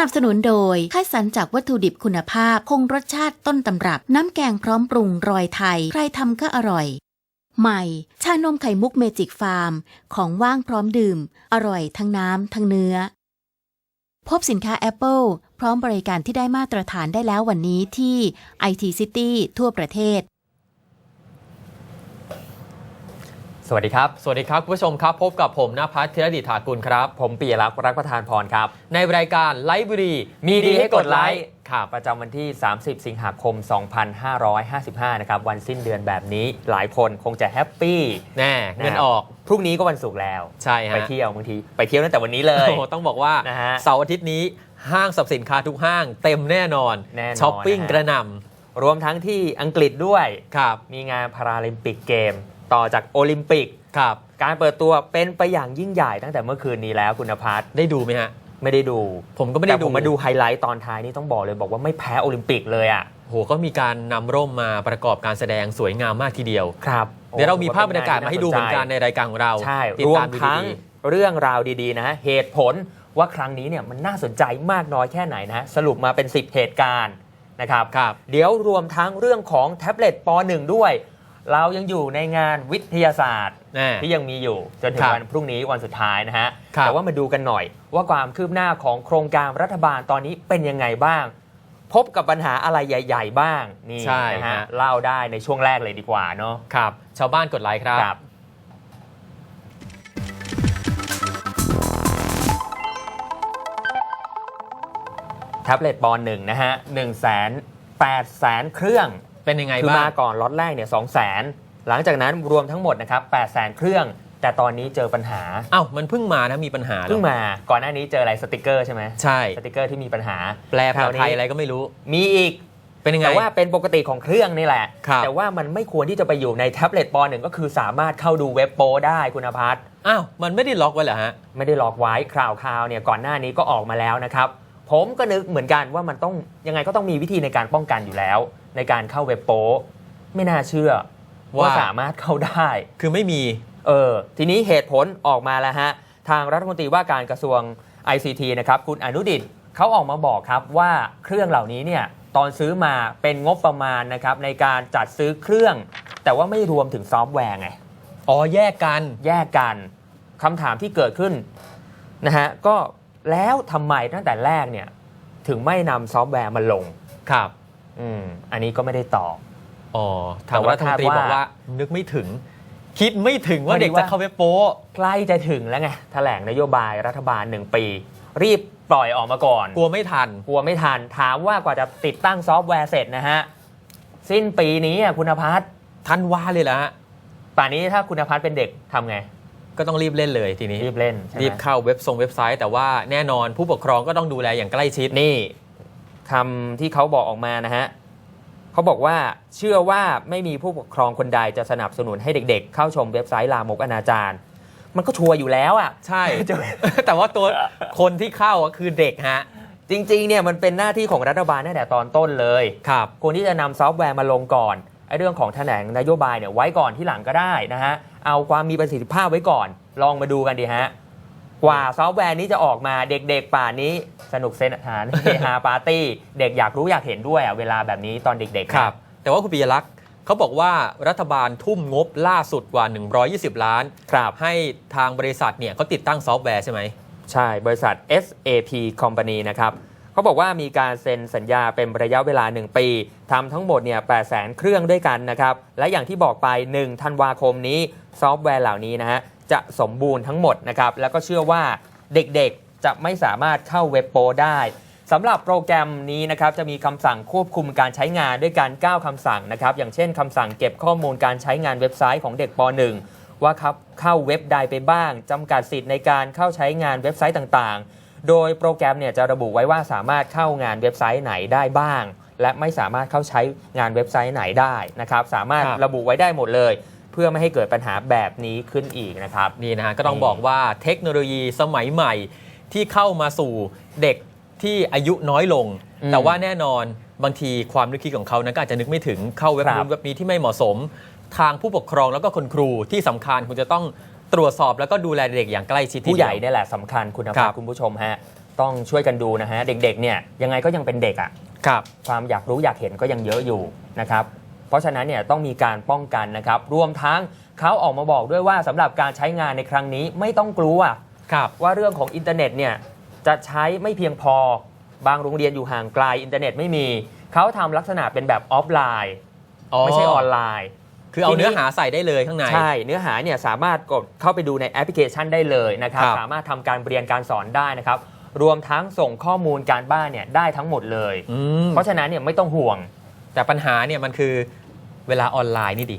นับสนุนโดยคัดสรรจากวัตถุดิบคุณภาพ คงรสชาติต้นตำรับ น้ำแกงพร้อมปรุงรอยไทย ใครทำก็อร่อย ใหม่ ชานมไข่มุกเมจิกฟาร์ม ของว่างพร้อมดื่ม อร่อยทั้งน้ำทั้งเนื้อ พบสินค้า Apple พร้อมบริการที่ได้มาตรฐานได้แล้ววันนี้ที่ IT City ทั่วประเทศ สวัสดีครับ สวัสดีครับ คุณผู้ชมครับ พบกับผมนภัสธีรดิษฐากุลครับ ผมปียรักษ์รักประธานพรครับ ในรายการไลฟ์บุรีมีดีให้กดไลค์ครับประจำวันที่ 30 สิงหาคม 2555 นะครับ วันสิ้นเดือนแบบนี้หลายคนคงจะแฮปปี้แน่เงินออก พรุ่งนี้ก็วันศุกร์แล้ว ใช่ฮะไปเที่ยวบางที ไปเที่ยวตั้งแต่วันนี้เลยโอ้โหต้องบอกว่านะฮะเสาร์อาทิตย์นี้ห้างสรรพสินค้าทุกห้างเต็มแน่นอนแน่นอนช้อปปิ้งนะฮะกระหน่รวมทั้งที่อังกฤษด้วยำครับมีงานพาราลิมปิกเกม ต่อจากโอลิมปิก ครับ การเปิดตัวเป็นไปอย่างยิ่งใหญ่ตั้งแต่เมื่อคืนนี้แล้วคุณพัฒน์ได้ดูไหมฮะ ไม่ได้ดูผมก็ไม่ได้แต่ผมมาดูไฮไลท์ตอนท้ายนี่ต้องบอกเลยบอกว่าไม่แพ้โอลิมปิกเลยอะโหก็มีการนำร่มมาประกอบการแสดงสวยงามมากทีเดียว ครับเดี๋ยวเรามีภาพบรรยากาศมาให้ดูเหมือนกันในรายการของเราใช่ติดรวตามมดูทั้งดีเรื่องราวดีๆนะฮะเหตุผลว่าครั้งนี้เนี่ยมันน่าสนใจมากน้อยแค่ไหนนะฮะสรุปมาเป็น 10 เหตุการณ์นะครับ ๆครับ เดี๋ยวรวมทั้งเรื่องของแท็บเล็ตป .1 ด้วย เรายังอยู่ในงานวิทยาศาสตร์ แน่ ที่ยังมีอยู่จนถึครังบวันพรุ่งนี้วันสุดท้ายนะฮะ ครับ แต่ว่ามาดูกันหน่อย ว่าความคืบหน้าของโครงการรัฐบาลตอนนี้เป็นยังไงบ้าง พบกับปัญหาอะไรใหญ่ ๆ บ้างนี่ใช่นะฮะฮะ เล่าได้ในช่วงแรกเลยดีกว่าเนาะครับ ชาวบ้านกดไลค์ครับ ครับ แท็บเล็ตป .1 นะฮะ1 8 0 0 0 0เครื่อง เป็นยังไงคือบ้ามาง ก่อนล็อตแรกเนี่ย2 0 0 0 0 0หลังจากนั้นรวมทั้งหมดนะครับ8 0 0 0 0เครื่อง แต่ตอนนี้เจอปัญหาเอ้ามันเพิ่งมานะมีปัญหาหรอเพิ่งมาก่อนหน้านี้เจออะไรสติกเกอร์ใช่ไหมใช่ สติกเกอร์ที่มีปัญหาแปลภาษาไทยคราวนี้อะไรก็ไม่รู้ มีอีก เป็นยังไง แต่ว่าเป็นปกติของเครื่องนี่แหละ ครับ แต่ว่ามันไม่ควรที่จะไปอยู่ในแท็บเล็ตป .1 ก็คือสามารถเข้าดูเว็บโปได้คุณพัฒน์อ้าวมันไม่ได้ล็อกไว้เหรอฮะ ไม่ได้ล็อกไว้คราวคราวๆเนี่ยก่อนหน้านี้ก็ออกมาแล้วนะครับ ผมก็นึกเหมือนกันว่ามันต้องยังไงก็ต้องมีวิธีในการป้องกันอยู่แล้ว ในการเข้าเว็บโปไม่น่าเชื่อว่าว่าสามารถเข้าได้ คือไม่มี เออ ทีนี้เหตุผลออกมาแล้วฮะ ทางรัฐมนตรีว่าการกระทรวง ICT นะครับ คุณอนุดิตเขาออกมาบอกครับว่าเครื่องเหล่านี้เนี่ย ตอนซื้อมาเป็นงบประมาณนะครับ ในการจัดซื้อเครื่อง แต่ว่าไม่รวมถึงซอฟต์แวร์ไง อ๋อ แยกกัน แยกกันคำถามที่เกิดขึ้นนะฮะ ก็แล้วทำไมตั้งแต่แรกเนี่ย ถึงไม่นำซอฟต์แวร์มาลง ครับ อืมอันนี้ก็ไม่ได้ตอบ อ๋อทางแต่ว่ารัฐมนตรีคาดว่าบอกว่า นึกไม่ถึง คิดไม่ถึงว่าพอดีเด็กว่าจะเข้าเว็บโป้ใกล้จะถึงแล้วไงแถลงนโยบายรัฐบาลหนึ่งปี รีบปล่อยออกมาก่อน กลัวไม่ทัน กลัวไม่ทัน ถามว่ากว่าจะติดตั้งซอฟต์แวร์เสร็จนะฮะ สิ้นปีนี้อะคุณพัฒน์ทันวาเลยละฮะป่านนี้ถ้าคุณพัฒน์เป็นเด็กทำไง ก็ต้องรีบเล่นเลยทีนี้ รีบเล่นใช่ไหมรีบเข้าเว็บทรงเว็บไซต์ แต่ว่าแน่นอนผู้ปกครองก็ต้องดูแลอย่างใกล้ชิด นี่ คำที่เขาบอกออกมานะฮะเขาบอกว่าเชื่อว่าไม่มีผู้ปกครองคนใดจะสนับสนุนให้เด็กๆ เข้าชมเว็บไซต์ลามกอนาจารมันก็ชัวร์อยู่แล้วอะใช่ แต่ว่าตัวคนที่เข้าอะคือเด็กฮะจริงๆเนี่ยมันเป็นหน้าที่ของรัฐบาลตั้งแต่ตอนต้นเลยครับควรที่จะนำซอฟต์แวร์มาลงก่อนไอ้เรื่องของแถลงนโยบายเนี่ยไว้ก่อนที่หลังก็ได้นะฮะเอาความมีประสิทธิภาพไว้ก่อน ลองมาดูกันดีฮะ กว่าซอฟต์แวร์นี้จะออกมาเด็กๆ ป่านนี้สนุกเซนหานเฮฮาปาร์ตี้ เด็กอยากรู้อยากเห็นด้วยอะเวลาแบบนี้ตอนเด็กๆ ครับ แต่ว่าคุณปิยลักษณ์เขาบอกว่ารัฐบาลทุ่มงบล่าสุดกว่า 120 ล้าน ครับ ให้ทางบริษัทเนี่ยเขาติดตั้งซอฟต์แวร์ใช่ไหม ใช่ บริษัท SAP Company นะครับเขาบอกว่ามีการเซ็นสัญญาเป็นระยะเวลา 1 ปีทำทั้งหมดเนี่ย8 0 0 0 0เครื่องด้วยกันนะครับ และอย่างที่บอกไป1ธันวาคมนี้ซอฟต์แวร์เหล่านี้นะฮะ จะสมบูรณ์ทั้งหมดนะครับ แล้วก็เชื่อว่าเด็กๆจะไม่สามารถเข้าเว็บโปได้สำหรับโปรแกรมนี้นะครับจะมีคำสั่งควบคุมการใช้งานด้วยการ 9 คำสั่งนะครับ อย่างเช่นคำสั่งเก็บข้อมูลการใช้งานเว็บไซต์ของเด็กป .1 ว่าครับเข้าเว็บใดไปบ้างจำกัดสิทธิ์ในการเข้าใช้งานเว็บไซต์ต่างๆ โดยโปรแกรมเนี่ยจะระบุไว้ว่าสามารถเข้างานเว็บไซต์ไหนได้บ้าง และไม่สามารถเข้าใช้งานเว็บไซต์ไหนได้นะครับ สามารถครับระบุไว้ได้หมดเลยเพื่อไม่ให้เกิดปัญหาแบบนี้ขึ้นอีกนะครับ นี่นะฮะก็ต้องนี่บอกว่าเทคโนโลยีสมัยใหม่ที่เข้ามาสู่เด็กที่อายุน้อยลงอืมแต่ว่าแน่นอนบางทีความนึกคิดของเขานั้นก็อาจจะนึกไม่ถึงเข้าเว็บครับนู้นเว็บนี้ที่ไม่เหมาะสม ทางผู้ปกครองแล้วก็คุณครูที่สำคัญคุณจะต้องตรวจสอบแล้วก็ดูแลเด็กอย่างใกล้ชิดทีผู้เดียวใหญ่เนี่ยแหละสำคัญคุณครัภาพบคุณผู้ชมฮะต้องช่วยกันดูนะฮะเด็กๆเนี่ยยังไงก็ยังเป็นเด็กอะครับความอยากรู้อยากเห็นก็ยังเยอะอยู่นะครับ เพราะฉะนั้นเนี่ยต้องมีการป้องกันนะครับ รวมทั้งเขาออกมาบอกด้วยว่าสำหรับการใช้งานในครั้งนี้ไม่ต้องกลัวครับว่าเรื่องของอินเทอร์เน็ตเนี่ยจะใช้ไม่เพียงพอบางโรงเรียนอยู่ห่างไกลอินเทอร์เน็ตไม่มี เขาทำลักษณะเป็นแบบออฟไลน์ไม่ใช่ออนไลน์ คือเอาทีนี้เนื้อหาใส่ได้เลยข้างใน ใช่ เนื้อหาเนี่ยสามารถกดเข้าไปดูในแอปพลิเคชันได้เลยนะครับครับสามารถทำการเรียนการสอนได้นะครับ รวมทั้งส่งข้อมูลการบ้านเนี่ยได้ทั้งหมดเลยอืมเพราะฉะนั้นเนี่ยไม่ต้องห่วง แต่ปัญหาเนี่ยมันคือเวลาออนไลน์นี่ดิ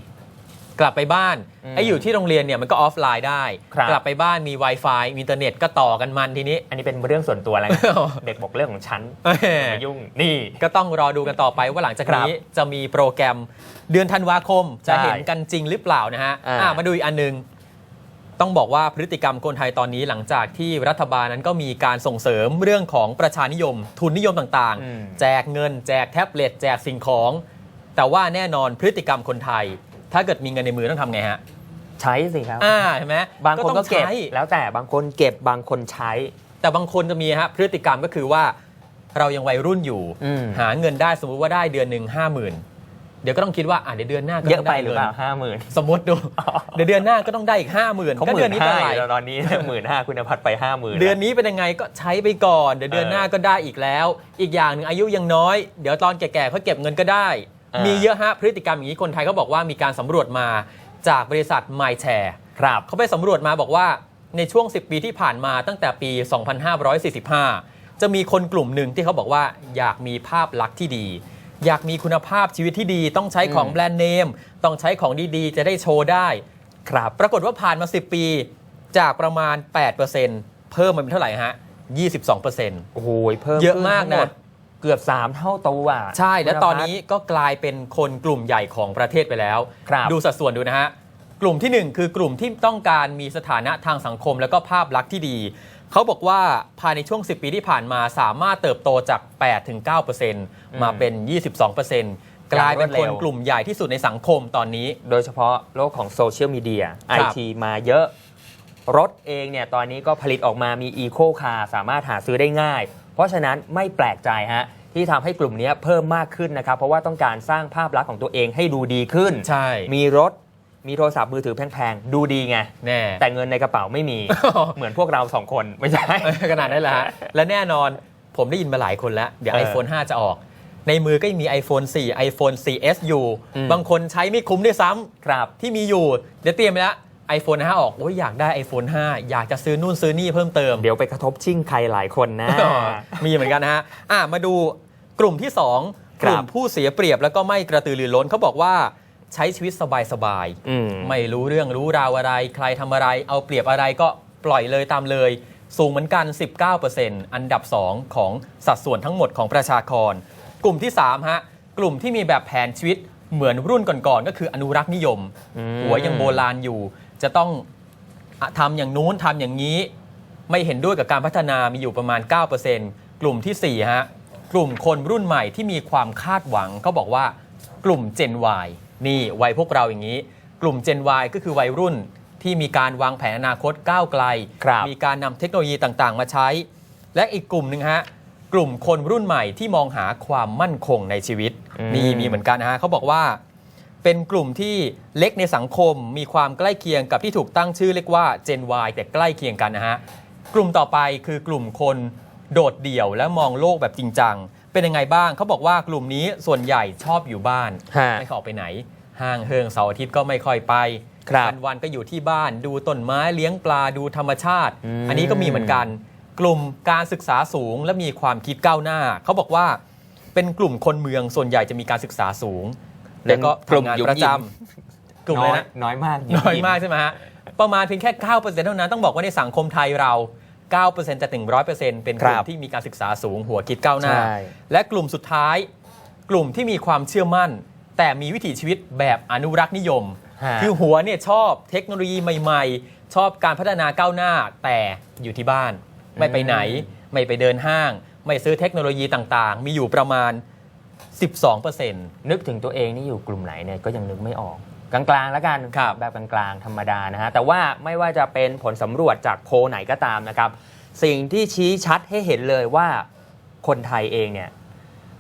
กลับไปบ้านอืมไอ้อยู่ที่โรงเรียนเนี่ยมันก็ออฟไลน์ได้ครับกลับไปบ้านมี Wi-Fi มีอินเทอร์เน็ตก็ต่อกันมันทีนี้ อันนี้เป็นเรื่องส่วนตัวแล้วไงอ๋อเด็กบอกเรื่องของฉันแหอย่ามมายุ่งนี่ก็ต้องรอดูกันต่อไปว่าหลังจากนี้ครับจะมีโปรแกรมเดือนธันวาคมจะใช่เห็นกันจริงหรือเปล่านะฮะอ่าอะมาดูอีกอันหนึง ต้องบอกว่าพฤติกรรมคนไทยตอนนี้หลังจากที่รัฐบาลนั้นก็มีการส่งเสริมเรื่องของประชานิยม ทุนนิยมต่างอืมๆแจกเงิน แจกแท็บเล็ตแจกสิ่งของ แต่ว่าแน่นอนพฤติกรรมคนไทย ถ้าเกิดมีเงินในมือต้องทำไงฮะใช้สิครับอ่าเห็นไหมบางคนต้ก็อเก็บใช้แล้วแต่บางคนเก็บบางคนใช้ แต่บางคนจะมีฮะพฤติกรรมก็คือว่าเรายังวัยรุ่นอยู่อืมหาเงินได้สมมุติว่าได้เดือนหนึ่งห้าหมื่นเดี๋ยวก็ต้องคิดว่าอะเดี๋ยวเดือนหน้าก็เยต้อะงไปด้หรืองินเปล่าห้าหมื่นสมมติดู เดี๋ยวเดือนหน้าก็ต้องได้อีกห้าหมื่นเขาก็หมื่เดือนนนี้ห้าเป็นไรตอนนี้หมื่นห้าคุณพัฒน์ไปห้าหมื่นเดือนนี้เป็นยังไงก็ใช้ไปก่อน เดี๋ยวเดือนหน้าก็ได้อีกแล้ว อีกอย่างหนึ่งอายุยังน้อย เดี๋ยวตอนแก่ๆเขาเก็บเงินก็ได้ามีมีเยอะฮะพฤติกรรมอย่างนี้คนไทยเขาบอกว่ามีการสำรวจมาจากบริษัท MyShare ครับเขาไปสำรวจมาบอกว่าในช่วง 10 ปีที่ผ่านมาตั้งแต่ปี 2545 จะมีคนกลุ่มหนึ่งที่เขาบอกว่าอยากมีภาพลักษณ์ที่ดี อยากมีคุณภาพชีวิตที่ดี ต้องใช้ของอืมแบรนด์เนม ต้องใช้ของดีๆ จะได้โชว์ได้ ครับ ปรากฏว่าผ่านมา 10 ปี จากประมาณ 8%เพิ่มมาเป็นเท่าไหร่ฮะ 22%โอ้โหเพิ่มเยอะมากนะขึ้ทั้งหดเกือบ 3 เท่าตัวอะใช่ และคุณตอนพัฒนี้ก็กลายเป็นคนกลุ่มใหญ่ของประเทศไปแล้วครับดูสัดส่วนดูนะฮะ กลุ่มที่ 1 คือกลุ่มที่ต้องการมีสถานะทางสังคม แล้วก็ภาพลักษณ์ที่ดี เขาบอกว่าภายในช่วง 10 ปีที่ผ่านมาสามารถเติบโตจาก8-9%มาเป็น 22%กลายเป็นคนกลุ่มใหญ่ที่สุดในสังคมตอนนี้ โดยเฉพาะโลกของโซเชียลมีเดียไอครับทีมาเยอะ รถเองเนี่ยตอนนี้ก็ผลิตออกมามีอีโคคาร์สามารถหาซื้อได้ง่าย เพราะฉะนั้นไม่แปลกใจฮะที่ทำให้กลุ่มนี้เพิ่มมากขึ้นนะครับ เพราะว่าต้องการสร้างภาพลักษณ์ของตัวเองให้ดูดีขึ้น ใช่ มีรถ มีโทรศัพท์มือถือแพงๆ ดูดีไง แน่แต่เงินในกระเป๋าไม่มี เหมือนพวกเราสองคนไม่ใช่ ขนาดนั้นแหละฮะและแน่นอนผมได้ยินมาหลายคนแล้ว เดี๋ยว เออ iPhone 5 จะออก ในมือก็ยังมี iPhone 4 iPhone 4S อยู่ อืม บางคนใช้ไม่คุ้มด้วยซ้ำครับที่มีอยู่ เดี๋ยวเตรียมไปแล้ว iPhone 5 ออกโอ้ยอยากได้ iPhone 5 อยากจะซื้อนู่นซื้อนี่เพิ่มเติม เดี๋ยวไปกระทบชิ่งใครหลายคนนะมีเหมือนกันนะฮะอะมาดูกลุ่มที่ 2 คกรับลุ่มผู้เสียเปรียบแล้วก็ไม่กระตือรือร้นเขาบอกว่า ใช้ชีวิตสบายๆอืมไม่รู้เรื่องรู้ราวอะไร ใครทำอะไร เอาเปรียบอะไรก็ปล่อยเลยตามเลย สูงเหมือนกัน 19%อันดับ 2 ของสัดส่วนทั้งหมดของประชากร กลุ่มที่3ฮะกลุ่มที่มีแบบแผนชีวิตเหมือนรุ่นก่อนๆก็คืออนุรักษ์นิยม อืม หัวยังโบราณอยู่ จะต้องอะทำอย่างนู้นทำอย่างนี้ ไม่เห็นด้วยกับการพัฒนามีอยู่ประมาณ 9%กลุ่มทีสี่4ฮะกลุ่มคนรุ่นใหม่ที่มีความคาดหวังเขาบอกว่ากลุ่ม Gen Y นี่วัยพวกเราอย่างนี้ กลุ่ม Gen Y ก็คือวัยรุ่นที่มีการวางแผนอนาคตก้าวไกล ครับมีการนำเทคโนโลยีต่างๆ มาใช้ และอีกกลุ่มหนึ่งฮะ กลุ่มคนรุ่นใหม่ที่มองหาความมั่นคงในชีวิต อืม นี่มีเหมือนกันนะฮะเขาบอกว่า เป็นกลุ่มที่เล็กในสังคมมีความใกล้เคียงกับที่ถูกตั้งชื่อเรียกว่า Gen Y แต่ใกล้เคียงกันนะฮะ กลุ่มต่อไปคือกลุ่มคนโดดเดี่ยวและมองโลกแบบจริงจัง เป็นยังไงบ้างเขาบอกว่ากลุ่มนี้ส่วนใหญ่ชอบอยู่บ้าน ฮะ ไม่ค่อยออกไปไหน ห้างเฮิงเสาร์อาทิตย์ก็ไม่ค่อยไปครับวันวันๆก็อยู่ที่บ้านดูต้นไม้เลี้ยงปลาดูธรรมชาติ อืม อันนี้ก็มีเหมือนกัน กลุ่มการศึกษาสูงและมีความคิดก้าวหน้า เขาบอกว่าเป็นกลุ่มคนเมืองส่วนใหญ่จะมีการศึกษาสูง แล้วก็กลุ่มทำงานยุคประยิจมำกลุ่มอะไรนะ น้อยมากน้อยมากใช่ไหมฮะ ประมาณเพียงแค่ 9%เท่านั้นต้องบอกว่าในสังคมไทยเรา 9%จะถึง100%เป็นกลุ่มที่มีการศึกษาสูงหัวคิดก้าวหน้าใช่และกลุ่มสุดท้าย กลุ่มที่มีความเชื่อมั่น แต่มีวิถีชีวิตแบบอนุรักษ์นิยมฮะคือหัวเนี่ยชอบเทคโนโลยีใหม่ ๆ ชอบการพัฒนาก้าวหน้า แต่อยู่ที่บ้าน ไม่ไปไหน ไม่ไปเดินห้าง ไม่ซื้อเทคโนโลยีต่างๆ มีอยู่ประมาณ 12%นึกถึงตัวเองนี่อยู่กลุ่มไหนเนี่ยก็ยังนึกไม่ออก กลางๆแล้วกันครับแบบกลางๆธรรมดานะฮะแต่ว่าไม่ว่าจะเป็นผลสำรวจจากโพลไหนก็ตามนะครับ สิ่งที่ชี้ชัดให้เห็นเลยว่าคนไทยเองเนี่ย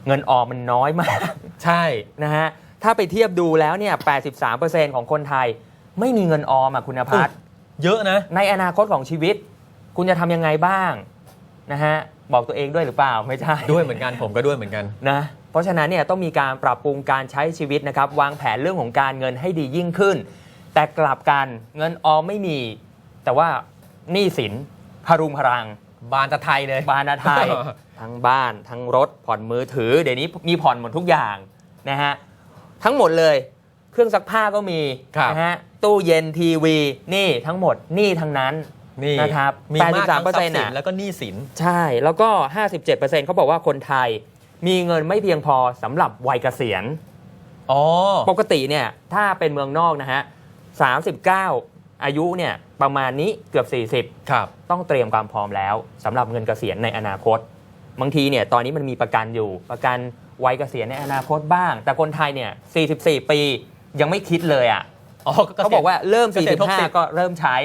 เงินออมมันน้อยมาก ใช่นะฮะถ้าไปเทียบดูแล้วเนี่ย 83%ของคนไทยไม่มีเงินออมอะคุณพัฒน์เยอะนะ ในอนาคตของชีวิต คุณจะทำยังไงบ้างนะฮะบอกตัวเองด้วยหรือเปล่าไม่ใช่ด้วยเหมือนกันผมก็ด้วยเหมือนกันนะเพ ราะฉะนั้นเนี่ยต้องมีการปรับปรุงการใช้ชีวิตนะครับวางแผนเรื่องของการเงินให้ดียิ่งขึ้น แต่กลับกันเงินออมไม่มี แต่ว่าหนี้สินพรุงพรัง บานตะไทยเลยบานาไทย ทั้งบ้านทั้งรถผ่อนมือถือ เดี๋ยวนี้มีผ่อนหมดทุกอย่างนะฮะทั้งหมดเลยเครื่องซักผ้าก็มีครับนะฮะตู้เย็นทีวี นี่ทั้งหมดนี่ทั้งนั้นนี่นะครับมีมากทั้งทรัพย์สิ83%นน่ะแล้วก็หนี้สิน ใช่ แล้วก็ 57%เขาบอกว่าคนไทย มีเงินไม่เพียงพอสำหรับวัยเกษียณ อ๋อ ปกติเนี่ยถ้าเป็นเมืองนอกนะฮะ 39 อายุเนี่ยประมาณนี้เกือบ40ครับต้องเตรียมความพร้อมแล้วสำหรับเงินเกษียณในอนาคต บางทีเนี่ยตอนนี้มันมีประกันอยู่ประกันวัยเกษียณในอนาคตบ้าง แต่คนไทยเนี่ย 44 ปียังไม่คิดเลยอะอ๋อเขาบอกว่าเริ่ม เกษียณ60 45 ก็เริ่มใช้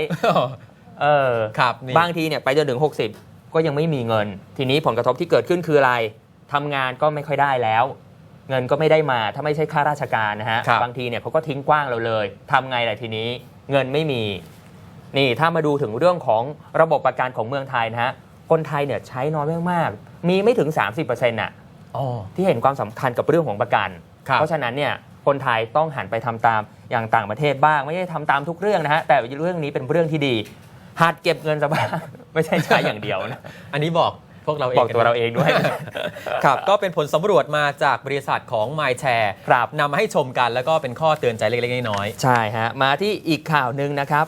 เออ ครับนี่ บางทีเนี่ยไปจนถึง 60 ก็ยังไม่มีเงิน ทีนี้ผลกระทบที่เกิดขึ้นคืออะไร ทำงานก็ไม่ค่อยได้แล้ว เงินก็ไม่ได้มาถ้าไม่ใช่ข้าราชการนะฮะครับบางทีเนี่ยเขาก็ทิ้งกว้างเราเลยทำไงล่ะทีนี้ เงินไม่มี นี่ถ้ามาดูถึงเรื่องของระบบประกันของเมืองไทยนะฮะคนไทยเนี่ยใช้น้อยมากๆมีไม่ถึง 30%น่ะ อ๋อ ที่เห็นความสำคัญกับเรื่องของประกัน ครับ เพราะฉะนั้นเนี่ยคนไทยต้องหันไปทำตามอย่างต่างประเทศบ้าง ไม่ใช่ทำตามทุกเรื่องนะฮะ แต่เรื่องนี้เป็นเรื่องที่ดีหัดเก็บเงินซะบ้าง ไม่ใช่ใช้อย่างเดียวนะ อันนี้บอก พวกเราเองบอกตัวเราเองด้วย ครับ ก็เป็นผลสำรวจมาจากบริษัทของ MyShare ครับนำมาให้ชมกันแล้วก็เป็นข้อเตือนใจเล็กๆน้อยใช่ฮะมาที่อีกข่าวหนึ่งนะครับ